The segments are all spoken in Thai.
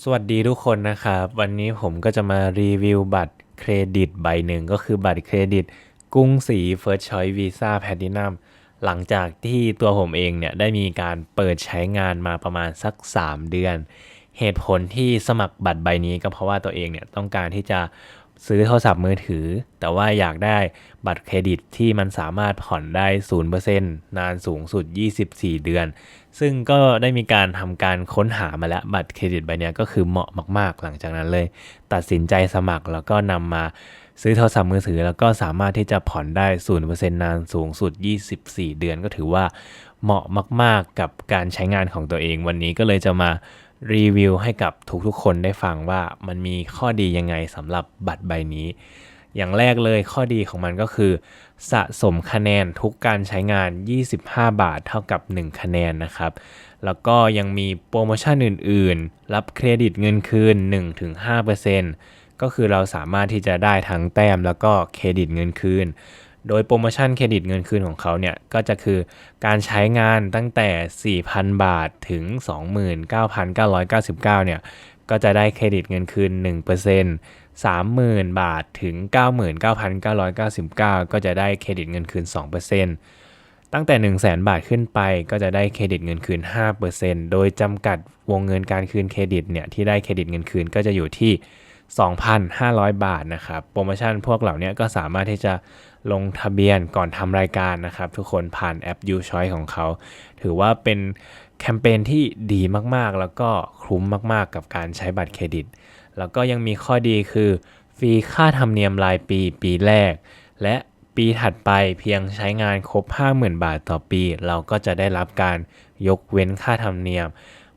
สวัสดีทุกคนนะครับ วันนี้ผมก็จะมารีวิวบัตรเครดิตใบหนึ่งก็คือบัตรเครดิตกรุงศรี First Choice Visa Platinum หลังจากที่ตัวผมเองเนี่ยได้มีการเปิดใช้งานมาประมาณสัก 3 เดือน เหตุผลที่สมัครบัตรใบนี้ก็เพราะว่าตัวเองเนี่ยต้องการที่จะ ซื้อโทรศัพท์มือถือ แต่ว่าอยากได้บัตรเครดิตที่มันสามารถผ่อนได้ 0%นานสูงสุด 24 เดือน ซึ่งก็ได้มีการทำการค้นหามาแล้ว บัตรเครดิตใบนี้ก็คือเหมาะมาก ๆ หลังจากนั้นเลย ตัดสินใจสมัครแล้วก็นำมาซื้อโทรศัพท์มือถือ แล้วก็สามารถที่จะผ่อนได้ 0%นานสูงสุด 24 เดือน ก็ถือว่าเหมาะมาก ๆ กับการใช้งานของตัวเอง วันนี้ก็เลยจะมา รีวิวให้กับทุกๆคนได้ฟังว่ามันมีข้อดียังไงสำหรับบัตรใบนี้ อย่างแรกเลยข้อดีของมันก็คือ สะสมคะแนนทุกการใช้งาน 25 บาทเท่ากับ 1 คะแนนนะครับ แล้วก็ยังมีโปรโมชั่นอื่นๆ รับเครดิตเงินคืน 1-5%ก็คือเราสามารถที่จะได้ทั้งแต้มแล้วก็เครดิตเงินคืน โดยโปรโมชั่นเครดิตเงินคืนของเขาเนี่ยก็จะคือการใช้งานตั้งแต่ 4,000 บาทถึง 29,999เนี่ยก็จะได้เครดิตเงินคืน 1% 30,000 บาทถึง 99,999 ก็จะได้เครดิตเงินคืน 2%ตั้งแต่ 100,000 บาทขึ้นไปก็จะได้เครดิตเงินคืน 5%โดยจำกัดวงเงินการคืนเครดิตเนี่ยที่ได้เครดิตเงินคืนก็จะอยู่ที่ 2,500 บาทนะครับ โปรโมชั่นพวกเหล่านี้ก็สามารถที่จะลงทะเบียนก่อนทำรายการนะครับ ทุกคนผ่านแอป U Choice ของเขา ถือว่าเป็นแคมเปญที่ดีมากๆ แล้วก็คุ้มมากๆ กับการใช้บัตรเครดิต แล้วก็ยังมีข้อดีคือ ฟรีค่าธรรมเนียมรายปีปีแรก และปีถัดไปเพียงใช้งานครบ 50,000 บาทต่อปี เราก็จะได้รับการยกเว้นค่าธรรมเนียม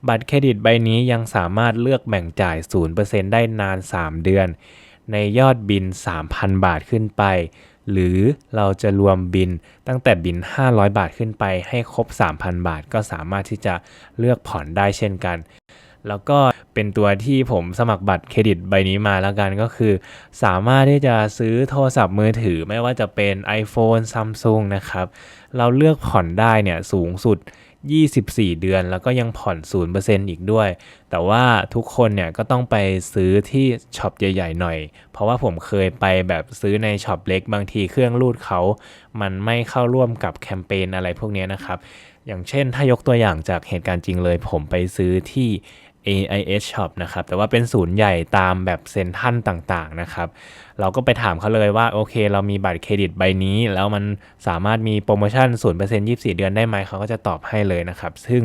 บัตรเครดิตใบนี้ยังสามารถเลือกแบ่งจ่าย 0%ได้นาน 3 เดือน ในยอดบิน 3,000 บาทขึ้นไป หรือเราจะรวมบินตั้งแต่บิน 500 บาทขึ้นไป ให้ครบ 3,000 บาท ก็สามารถที่จะเลือกผ่อนได้เช่นกัน แล้วก็เป็นตัวที่ผมสมัครบัตรเครดิตใบนี้มาแล้วกันก็คือ สามารถที่จะซื้อโทรศัพท์มือถือไม่ว่าจะเป็น iPhone Samsung นะครับ เราเลือกผ่อนได้เนี่ยสูงสุด 24 เดือน แล้วก็ยังผ่อน 0%อีกด้วย แต่ว่าทุกคนเนี่ยก็ต้องไปซื้อที่ช็อปใหญ่ ๆ หน่อย เพราะว่าผมเคยไปแบบซื้อในช็อปเล็กบางทีเครื่องรูดเขา มันไม่เข้าร่วมกับแคมเปญอะไรพวกนี้นะครับ อย่างเช่นถ้ายกตัวอย่างจากเหตุการณ์จริงเลย ผมไปซื้อที่ AIS Shop นะครับ แต่ว่าเป็นศูนย์ใหญ่ตามแบบเซ็นทรัลต่างๆนะครับ เราก็ไปถามเขาเลยว่า โอเค เรามีบัตรเครดิตใบนี้ แล้วมันสามารถมีโปรโมชั่น 0% 24 เดือนได้ไหม เขาก็จะตอบให้เลยนะครับ ซึ่ง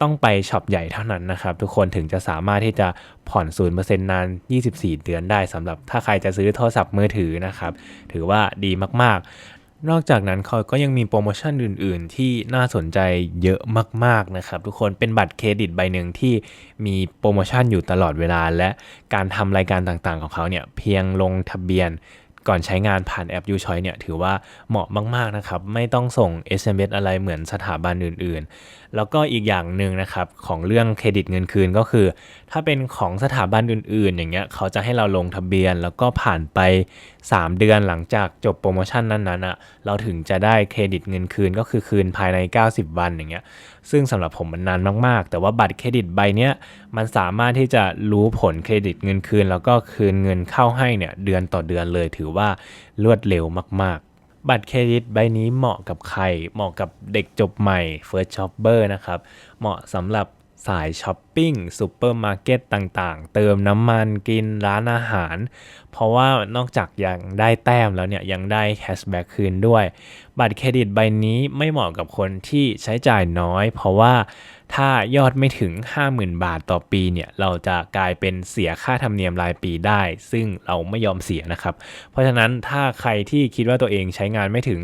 ต้องไปช็อปใหญ่เท่านั้นนะครับ ทุกคนถึงจะสามารถที่จะผ่อน 0%นาน 24 เดือนได้สำหรับถ้าใครจะซื้อโทรศัพท์มือถือนะครับ ถือว่าดีมากๆ นอกจากนั้นเขาก็ยังมีโปรโมชั่นอื่น ๆ ที่น่าสนใจเยอะมาก ๆ นะครับ ทุกคนเป็นบัตรเครดิตใบหนึ่งที่มีโปรโมชั่นอยู่ตลอดเวลา และการทำรายการต่าง ๆ ของเขาเนี่ยเพียงลงทะเบียน ก่อนใช้งานผ่านแอป U Choice เนี่ยถือว่าเหมาะมาก ๆ นะครับ ไม่ต้องส่ง SMS อะไรเหมือนสถาบันอื่น ๆ แล้วก็อีกอย่างหนึ่งนะครับ ของเรื่องเครดิตเงินคืนก็คือ ถ้าเป็นของสถาบันอื่น ๆ อย่างเงี้ยเขาจะให้เราลงทะเบียน แล้วก็ผ่านไป 3 เดือนหลังจากจบโปรโมชั่นนั้นๆอะเราถึงจะได้เครดิตเงินคืนก็คือคืนภายใน 90 วันอย่างเงี้ยซึ่งสำหรับผมมันนานมาก ๆ แต่ว่าบัตรเครดิตใบเนี้ยมันสามารถที่จะรู้ผลเครดิตเงินคืน แล้วก็คืนเงินเข้าให้เนี่ยเดือนต่อเดือนเลยถือว่ารวดเร็วมากๆ บัตรเครดิตใบนี้เหมาะกับใคร เหมาะกับเด็กจบใหม่ First Shopper นะครับ เหมาะสำหรับสายช้อปปิ้งซูเปอร์มาร์เก็ตต่างๆ เติมน้ำมันกินร้านอาหาร เพราะว่านอกจากยังได้แต้มแล้วเนี่ย ยังได้แคชแบ็กคืนด้วย บัตรเครดิตใบนี้ไม่เหมาะกับคนที่ใช้จ่ายน้อย เพราะว่า ถ้ายอดไม่ถึง 50,000 บาทต่อปีเนี่ยเราจะกลายเป็นเสียค่าธรรมเนียมรายปีได้ ซึ่งเราไม่ยอมเสียนะครับ เพราะฉะนั้นถ้าใครที่คิดว่าตัวเองใช้งานไม่ถึง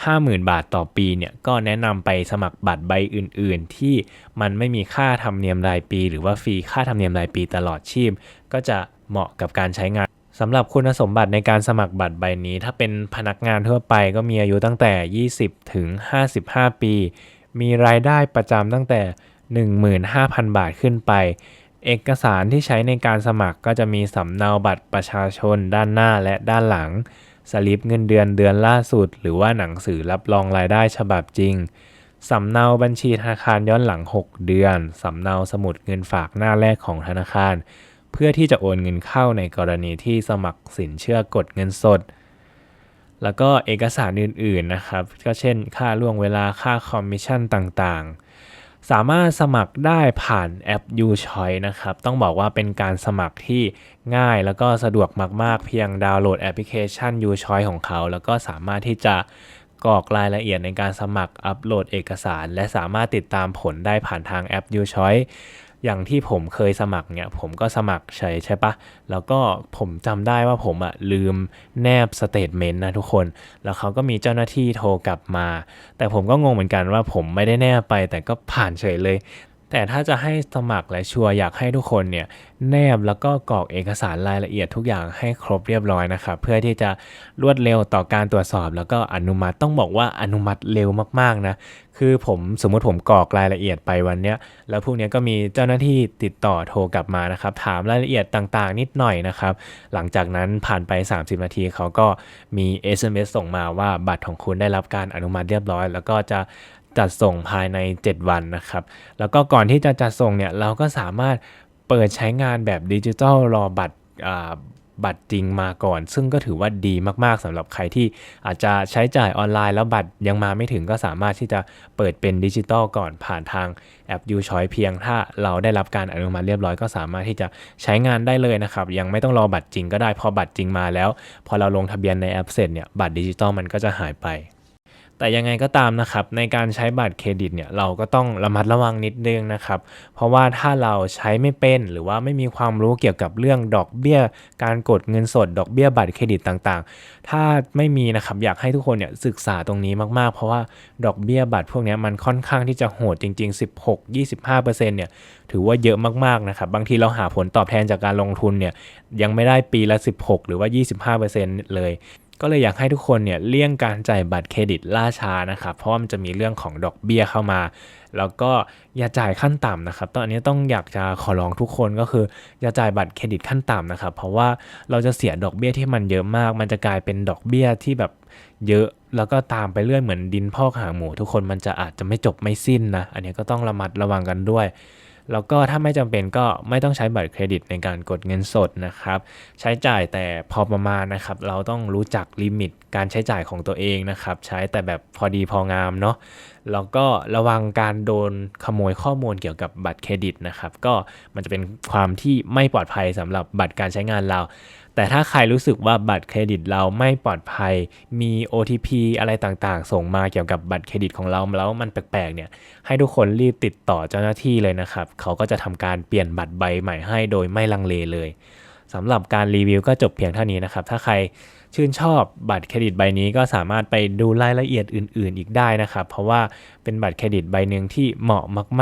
50,000 บาทต่อปีเนี่ยก็แนะนำไปสมัครบัตรใบอื่น ๆ ที่มันไม่มีค่าธรรมเนียมรายปี หรือว่าฟรีค่าธรรมเนียมรายปีตลอดชีพ ก็จะเหมาะกับการใช้งานสำหรับคุณสมบัติในการสมัครบัตรใบนี้ ถ้าเป็นพนักงานทั่วไปก็มีอายุตั้งแต่ 20 ถึง 55 ปี มีรายได้ประจำตั้งแต่ 15,000 บาทขึ้นไป เอกสารที่ใช้ในการสมัครก็จะมีสำเนาบัตรประชาชนด้านหน้าและด้านหลัง สลิปเงินเดือนเดือนล่าสุด หรือว่าหนังสือรับรองรายได้ฉบับจริงสำเนาบัญชีธนาคารย้อนหลัง 6 เดือน สำเนาสมุดเงินฝากหน้าแรกของธนาคาร เพื่อที่จะโอนเงินเข้าในกรณีที่สมัครสินเชื่อกดเงินสด แล้วก็เอกสารอื่นๆนะครับ ก็เช่น ค่าล่วงเวลาค่าคอมมิชชั่นต่างๆ สามารถสมัครได้ผ่านแอป UChoice นะครับ ต้องบอกว่าเป็นการสมัครที่ง่ายแล้วก็สะดวกมาก ๆ เพียงดาวน์โหลดแอปพลิเคชัน UChoice ของเขา แล้วก็สามารถที่จะกรอกรายละเอียดในการสมัครอัปโหลดเอกสาร และสามารถติดตามผลได้ผ่านทางแอป UChoice อย่างที่ผมเคยสมัครเนี่ยผมก็สมัครใช่ใช่ปะแล้วก็ผมจำได้ว่าผมอะลืมแนบสเตทเมนต์นะทุกคน แล้วเขาก็มีเจ้าหน้าที่โทรกลับมา แต่ผมก็งงเหมือนกันว่าผมไม่ได้แนบไปแต่ก็ผ่านเฉยเลย แต่ถ้าจะให้สมัครและชัวร์อยากให้ทุกคนเนี่ยแนบแล้วก็กรอกเอกสารรายละเอียดทุกอย่างให้ครบเรียบร้อยนะครับเพื่อที่จะรวดเร็วต่อการตรวจสอบ แล้วก็อนุมัติต้องบอกว่าอนุมัติเร็วมากๆนะคือผมสมมุติผมกรอกรายละเอียดไปวันเนี้ยแล้วพรุ่งนี้ก็มีเจ้าหน้าที่ติดต่อโทรกลับมานะครับถามรายละเอียดต่างๆ นิดหน่อยนะครับหลังจากนั้นผ่านไป 30 นาทีเขาก็มี SMS ส่งมาว่าบัตรของคุณได้รับการอนุมัติเรียบร้อย แล้วก็จะ จัดส่งภายใน 7 วันนะครับ แล้วก็ก่อนที่จะจัดส่งเนี่ยเราก็สามารถเปิดใช้งานแบบดิจิทัลรอบัตรบัตรจริงมาก่อน ซึ่งก็ถือว่าดีมากๆสำหรับใครที่อาจจะใช้จ่ายออนไลน์แล้วบัตรยังมาไม่ถึงก็สามารถที่จะเปิดเป็นดิจิทัลก่อนผ่านทางแอป u c h o i c e เพียงถ้าเราได้รับการอนุมัติเรียบร้อยก็สามารถที่จะใช้งานได้เลยนะครับ ยังไม่ต้องรอบัตรจริงก็ได้พอบัตรจริงมาแล้ว พอเราลงทะเบียนในแอปเสร็จเนี่ยบัตรดิจิตอลมันก็จะหายไป แต่ยังไงก็ตามนะครับในการใช้บัตรเครดิตเนี่ยเราก็ต้องระมัดระวังนิดนึงนะครับ เพราะว่าถ้าเราใช้ไม่เป็นหรือว่าไม่มีความรู้เกี่ยวกับเรื่องดอกเบี้ย การกดเงินสด ดอกเบี้ยบัตรเครดิตต่างๆ ถ้าไม่มีนะครับอยากให้ทุกคนเนี่ยศึกษาตรงนี้มากๆ เพราะว่าดอกเบี้ยบัตรพวกนี้มันค่อนข้างที่จะโหดจริง ๆ 16-25%เนี่ยถือว่าเยอะมากๆนะครับบางทีเราหาผลตอบแทนจากการลงทุนเนี่ยยังไม่ได้ปีละ 16 หรือว่า 25%เลย ก็เลยอยากให้ทุกคนเนี่ยเลี่ยงการจ่ายบัตรเครดิตล่าช้านะครับเพราะมันจะมีเรื่องของดอกเบี้ยเข้ามา แล้วก็อย่าจ่ายขั้นต่ำนะครับ ตอนนี้ต้องอยากจะขอร้องทุกคนก็คืออย่าจ่ายบัตรเครดิตขั้นต่ำนะครับ เพราะว่าเราจะเสียดอกเบี้ยที่มันเยอะมาก มันจะกลายเป็นดอกเบี้ยที่แบบเยอะแล้วก็ตามไปเรื่อยเหมือนดินพอกหางหมู ทุกคนมันจะอาจจะไม่จบไม่สิ้นนะอันนี้ก็ต้องระมัดระวังกันด้วย แล้วก็ถ้าไม่จำเป็นก็ไม่ต้องใช้บัตรเครดิตในการกดเงินสดนะครับ ใช้จ่ายแต่พอประมาณนะครับ เราต้องรู้จักลิมิตการใช้จ่ายของตัวเองนะครับ ใช้แต่แบบพอดีพองามเนาะแล้วก็ระวังการโดนขโมยข้อมูลเกี่ยวกับบัตรเครดิตนะครับ ก็มันจะเป็นความที่ไม่ปลอดภัยสำหรับบัตรการใช้งานเรา แต่ถ้าใครรู้สึกว่าบัตรเครดิตเราไม่ปลอดภัย มี OTP อะไรต่างๆ ส่งมาเกี่ยวกับบัตรเครดิตของเราแล้วมันแปลกๆเนี่ย ให้ทุกคนรีบติดต่อเจ้าหน้าที่เลยนะครับ เขาก็จะทำการเปลี่ยนบัตรใบใหม่ให้โดยไม่ลังเลเลยสำหรับการรีวิวก็จบเพียงเท่านี้นะครับ ถ้าใครชื่นชอบบัตรเครดิตใบนี้ก็สามารถไปดูรายละเอียดอื่น ๆ อีกได้นะครับ เพราะว่าเป็นบัตรเครดิตใบหนึ่งที่เหมาะมากๆ